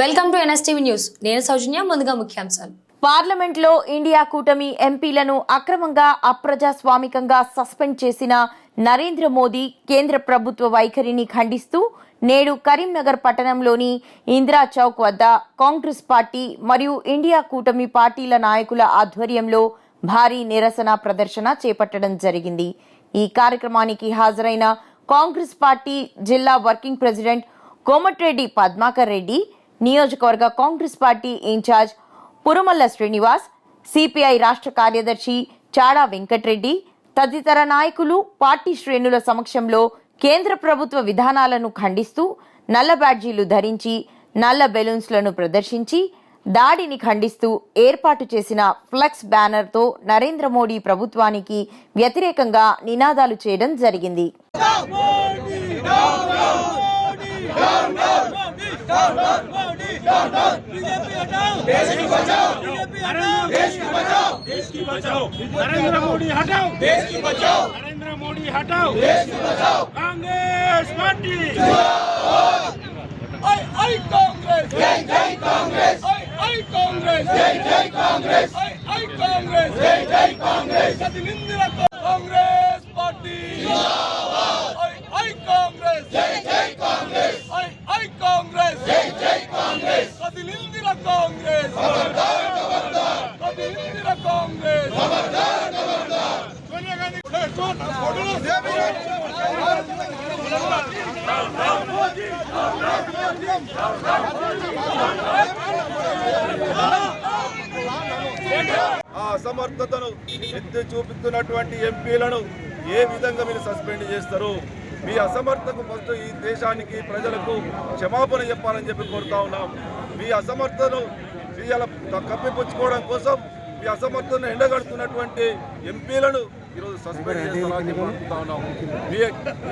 Welcome to NSTV news. నేను సౌజన్య ముందుగా ముఖ్యాంశాలు. పార్లమెంట్లో ఇండియా కూటమి ఎంపీలను అక్రమంగా అప్రజాస్వామికంగా సస్పెండ్ చేసిన నరేంద్ర మోదీ కేంద్ర ప్రభుత్వ వైఖరిని ఖండిస్తూ నేడు కరీంనగర్ పట్టణంలోని ఇందిరా చౌక్ వద్ద కాంగ్రెస్ పార్టీ మరియు ఇండియా కూటమి పార్టీల నాయకుల ఆధ్వర్యంలో భారీ నిరసన ప్రదర్శన చేపట్టడం జరిగింది. ఈ కార్యక్రమానికి హాజరైన కాంగ్రెస్ పార్టీ జిల్లా వర్కింగ్ ప్రెసిడెంట్ కోమటిరెడ్డి పద్మాకర్ రెడ్డి నియోజకవర్గ Congress party incharge Purumalla Srinivas CPI రాష్ట్ర కార్యదర్శి చాడా వెంకట్రెడ్డి తదితర నాయకులు పార్టీ శ్రేణుల సమక్షంలో కేంద్ర ప్రభుత్వ విధానాలను ఖండిస్తూ నల్ల బ్యాడ్జీలు ధరించి నల్ల బెలూన్స్లను ప్రదర్శించి దాడిని ఖండిస్తూ ఏర్పాటు చేసిన ఫ్లెక్స్ బ్యానర్తో నరేంద్ర మోడీ ప్రభుత్వానికి వ్యతిరేకంగా నినాదాలు చేయడం జరిగింది. देश की बचाओ देश की बचाओ देश की बचाओ नरेंद्र मोदी हटाओ देश की बचाओ नरेंद्र मोदी हटाओ देश की बचाओ कांग्रेस पार्टी आई कांग्रेस जय जय कांग्रेस कांग्रेस जय जय कांग्रेस कांग्रेस जय जय कांग्रेस कांग्रेस पार्टी అసమర్థతను ఎత్తి చూపిస్తున్నటువంటి ఎంపీలను ఏ విధంగా మీరు సస్పెండ్ చేస్తారు? మీ అసమర్థకు ఫస్ట్ ఈ దేశానికి ప్రజలకు క్షమాపణ చెప్పాలని చెప్పి కోరుతా ఉన్నాం. మీ అసమర్థను ఇవాళ కప్పిపుచ్చుకోవడం కోసం మీ అసమర్థను ఎండగడుతున్నటువంటి ఎంపీలను ఈరోజు సస్పెండ్ చేస్తారని చెప్పి అనుకుంటా ఉన్నాం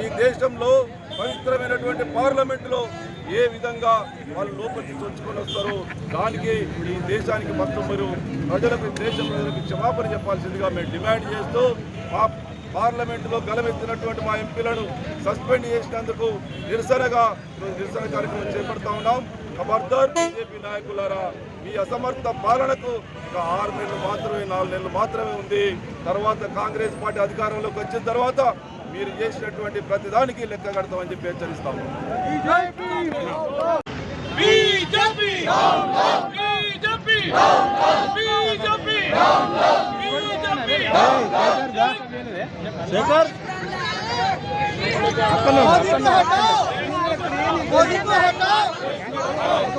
ఈ దేశంలో పవిత్రమైనటువంటి పార్లమెంటులో ఏ విధంగా వాళ్ళు లోపలికి చొచ్చుకొని వస్తారో దానికి ఈ దేశానికి మొత్తం మీరు ప్రజలకు దేశ ప్రజలకు క్షమాపణ చెప్పాల్సిందిగా మేము డిమాండ్ చేస్తూ మా పార్లమెంటులో గలమెత్తినటువంటి మా ఎంపీలను సస్పెండ్ చేసినందుకు నిరసనగా నిరసన కార్యక్రమం చేపడతా ఉన్నాం. ఖబర్దార్ బీజేపీ నాయకులారా మీ అసమర్థ పాలనకు ఒక ఆరు నెలలు మాత్రమే నాలుగు నెలలు మాత్రమే ఉంది. తర్వాత కాంగ్రెస్ పార్టీ అధికారంలోకి వచ్చిన తర్వాత మీరు చేసినటువంటి ప్రతిదానికి లెక్క కడతామని చెప్పి హెచ్చరిస్తాము शेखर? मोदी को हटाओ। मोदी को हटाओ।